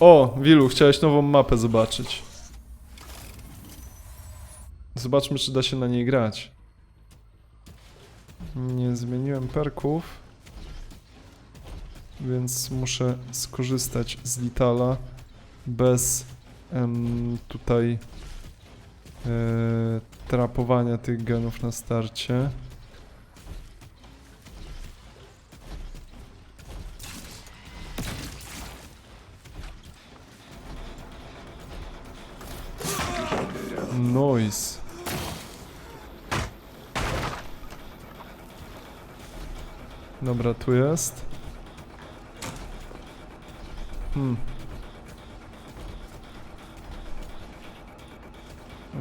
O, Wilu, chciałeś nową mapę zobaczyć. Zobaczmy, czy da się na niej grać. Nie zmieniłem perków. Więc muszę skorzystać z Litala bez em, tutaj e, trapowania tych genów na starcie. Noise. Dobra, tu jest. Hmm.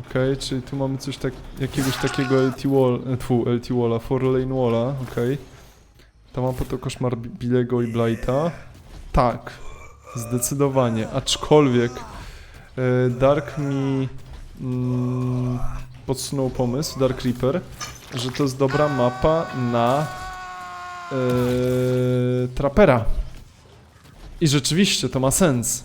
Okej, czyli tu mamy coś tak, jakiegoś takiego LT wall, e, tfu, LT walla, four lane walla, okej. Ta mapa to koszmar Bi- Bilego i Blighta. Tak, zdecydowanie, aczkolwiek e, Dark mi mm, podsunął pomysł, Dark Reaper, że to jest dobra mapa na e, trapera. I rzeczywiście to ma sens.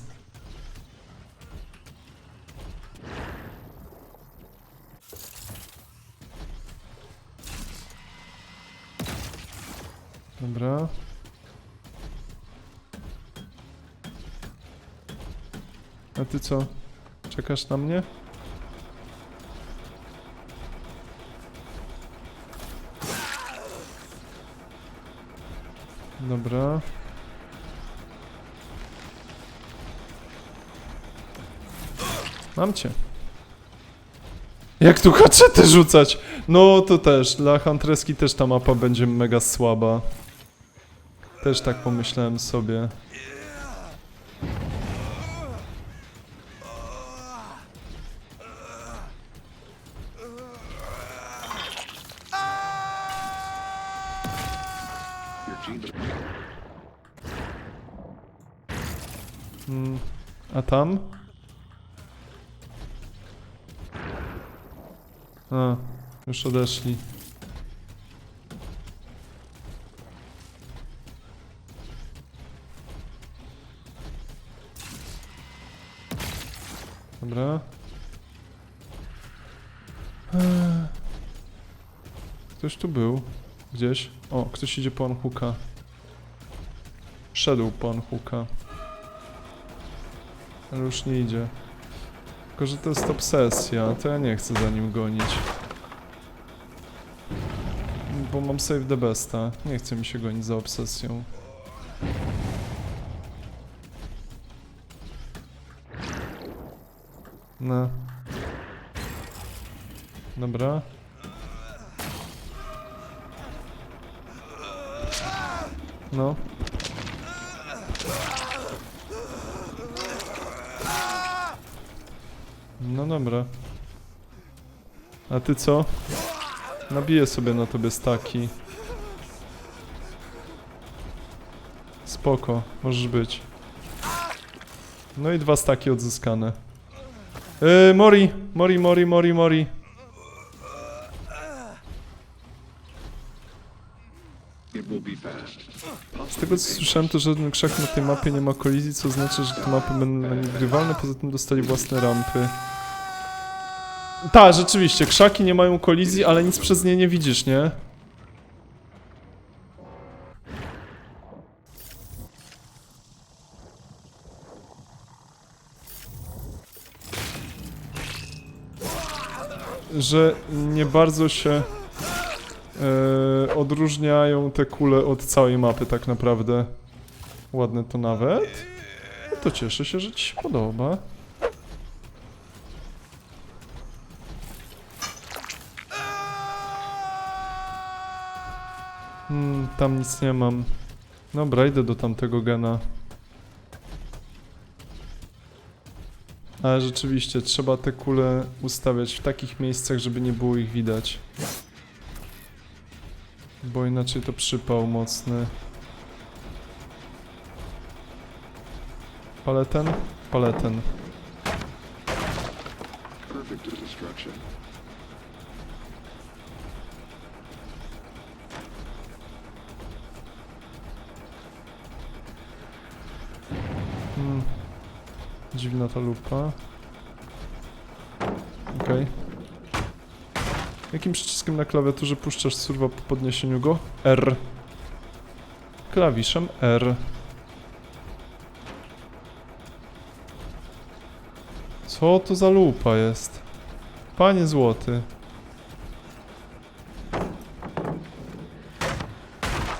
Dobra. A ty co? Czekasz na mnie? Dobra. Mam cię. Jak tu haczety rzucać? No to też, dla Huntreski też ta mapa będzie mega słaba. Też tak pomyślałem sobie. Mm, a tam? A, już odeszli. Dobra. Eee. Ktoś tu był. Gdzieś. O, ktoś idzie po Anhuka. Szedł po Anhuka. Ale już nie idzie. Tylko, że to jest obsesja, to ja nie chcę za nim gonić. Bo mam save the besta. Nie chce mi się gonić za obsesją. No. Dobra. No. No dobra. A ty co? Nabiję sobie na tobie staki. Spoko, możesz być. No i dwa staki odzyskane. Yy, Mori, Mori, Mori, Mori, Mori. Z tego co słyszałem, to żaden krzak na tej mapie nie ma kolizji, co znaczy, że te mapy będą nagrywalne, poza tym dostali własne rampy. Tak, rzeczywiście, krzaki nie mają kolizji, ale nic przez nie nie widzisz, nie? Że nie bardzo się e, odróżniają te kule od całej mapy tak naprawdę. Ładne to nawet. No to cieszę się, że ci się podoba. Hmm, tam nic nie mam. Dobra, idę do tamtego gena. Ale rzeczywiście, trzeba te kule ustawiać w takich miejscach, żeby nie było ich widać. Inaczej to przypał mocny. Paleten? Paleten. Hmm. Dziwna ta lupa. Okej. Jakim przyciskiem na klawiaturze puszczasz surwa po podniesieniu go? R. Klawiszem R. Co to za lupa jest? Panie złoty.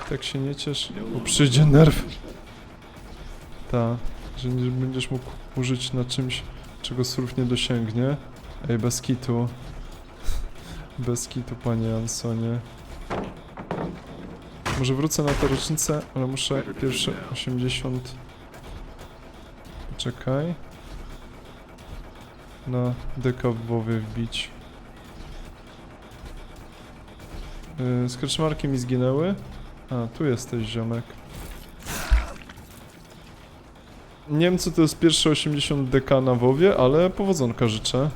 Tak się nie ciesz, bo przyjdzie nerw. Ta, że nie będziesz mógł użyć na czymś, czego surf nie dosięgnie. Ej, bez kitu. Bez kitu, panie Jansonie. Może wrócę na tę rocznicę, ale muszę pierwsze 80... Poczekaj. Na deka w Wowie wbić. Yy, skreczmarki mi zginęły. A, tu jesteś, ziomek. Nie wiem, co to jest pierwsze 80 deka na WoWie, ale powodzonka życzę.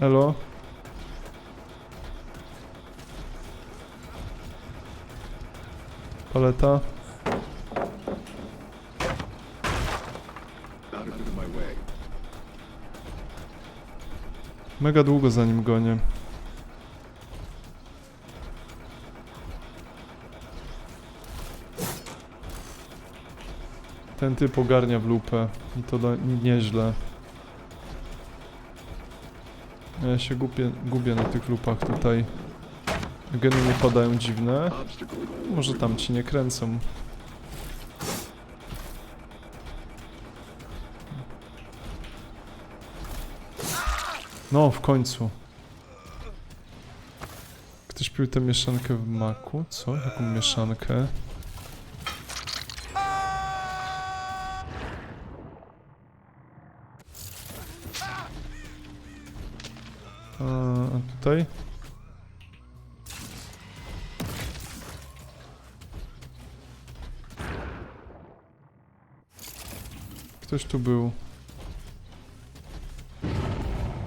Elo. Paleta. Mega długo za nim gonię. Ten typ ogarnia w lupę i to nieźle. Ja się gubię, gubię na tych lupach tutaj. Geny nie padają dziwne. Może tam ci nie kręcą. No, w końcu. Ktoś pił tę mieszankę w maku? Co? Jaką mieszankę? Ktoś tu był.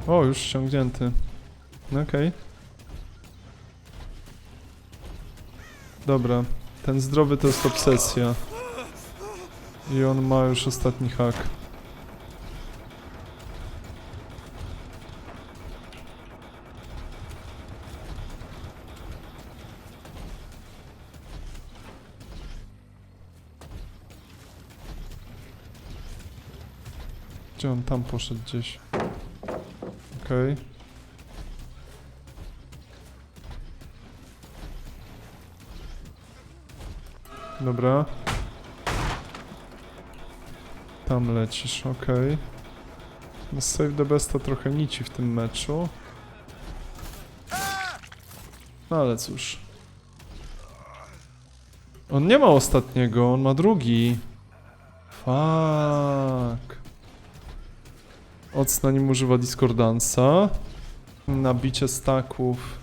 O, już ściągnięty. No Okej. Dobra. Ten zdrowy to jest obsesja. I on ma już ostatni hak. Gdzie on tam poszedł gdzieś? Okej. Dobra. Tam lecisz, okej. No save the besta trochę nici w tym meczu. No ale cóż. On nie ma ostatniego, on ma drugi. Fuck. Oc na nim używa Discordansa. Nabicie staków.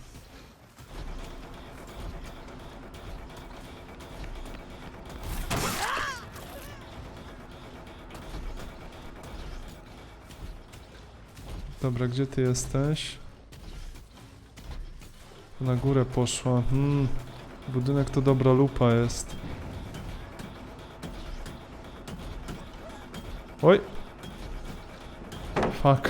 Dobra, gdzie ty jesteś? Na górę poszła. Hmm. Budynek to dobra lupa jest. Oj, Fuck.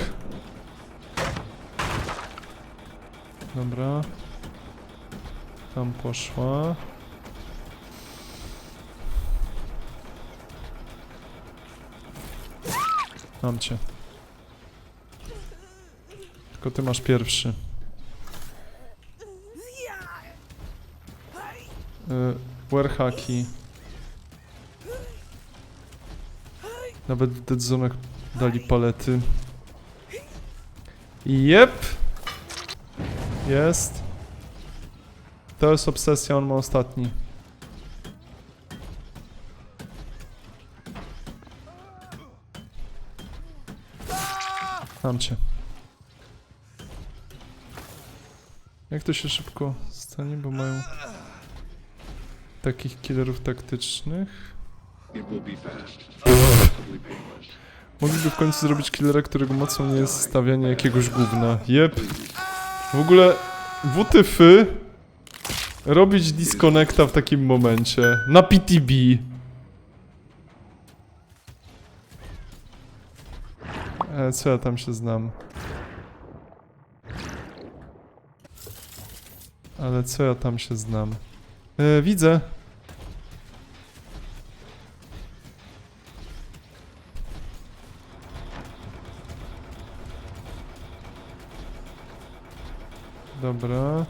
Dobra. Tam poszła. Mam cię. Tylko ty masz pierwszy. Y, Warhacki. Nawet w dali palety. Jep. Jest. To jest obsesja, on ma ostatni. Mam cię. Jak to się szybko stanie, bo mają takich killerów taktycznych. It will be fast. Mogliby w końcu zrobić killera, którego mocą nie jest stawianie jakiegoś gówna. Jep. W ogóle WTF robić disconnecta w takim momencie. Na PTB. E, co ja tam się znam? Ale co ja tam się znam? E, widzę. Dobra.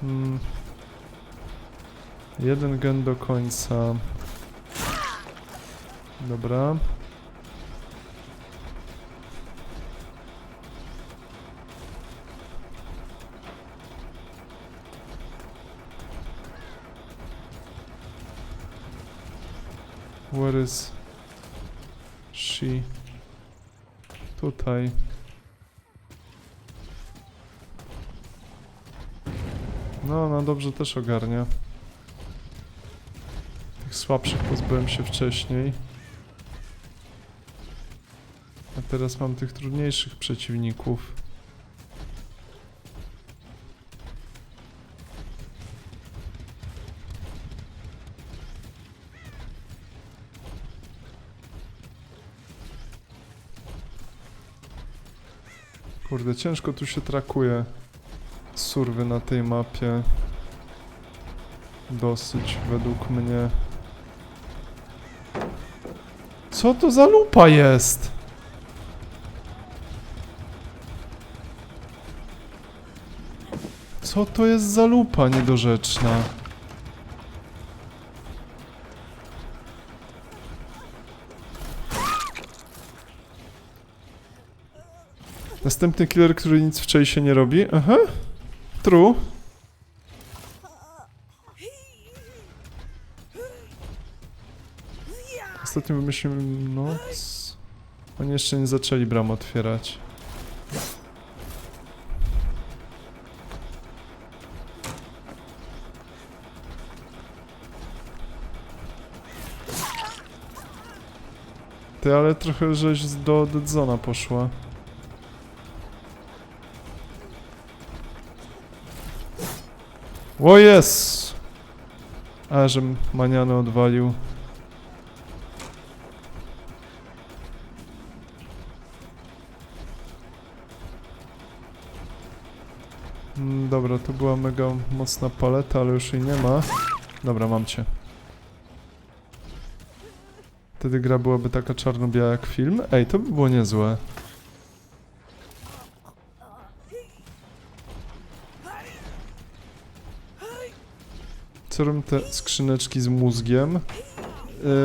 Hmm. Jeden gen do końca. Dobra. Is she? Tutaj. No, no dobrze też ogarnia. Tych słabszych pozbyłem się wcześniej. A teraz mam tych trudniejszych przeciwników. Kurde, ciężko tu się trakuje surwy na tej mapie. Dosyć, według mnie. Co to za lupa jest? Co to jest za lupa niedorzeczna? Następny killer, który nic wczoraj się nie robi. Aha. True. Ostatnio wymyśliłem noc. Oni jeszcze nie zaczęli bram otwierać. Ty, ale trochę żeś do Dead Zona poszła. O jest! A, że maniano odwalił. Mm, Dobra, to była mega mocna paleta, ale już jej nie ma. Dobra, mam cię. Wtedy gra byłaby taka czarno-biała jak film. Ej, to by było niezłe. Robią te skrzyneczki z mózgiem?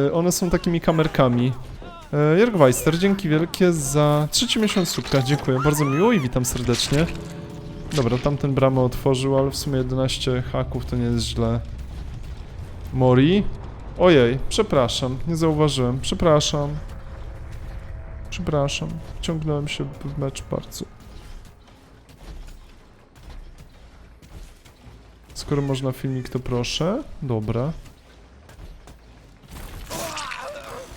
Yy, one są takimi kamerkami. Yy, Jörgweister, dzięki wielkie za trzeci miesiąc słupka. Dziękuję, bardzo miło i witam serdecznie. Dobra, tamten bramę otworzył, ale w sumie 11 haków to nie jest źle. Mori? Ojej, przepraszam, nie zauważyłem. Przepraszam. Przepraszam, ciągnąłem się w mecz bardzo. Skoro można filmik, to proszę. Dobra.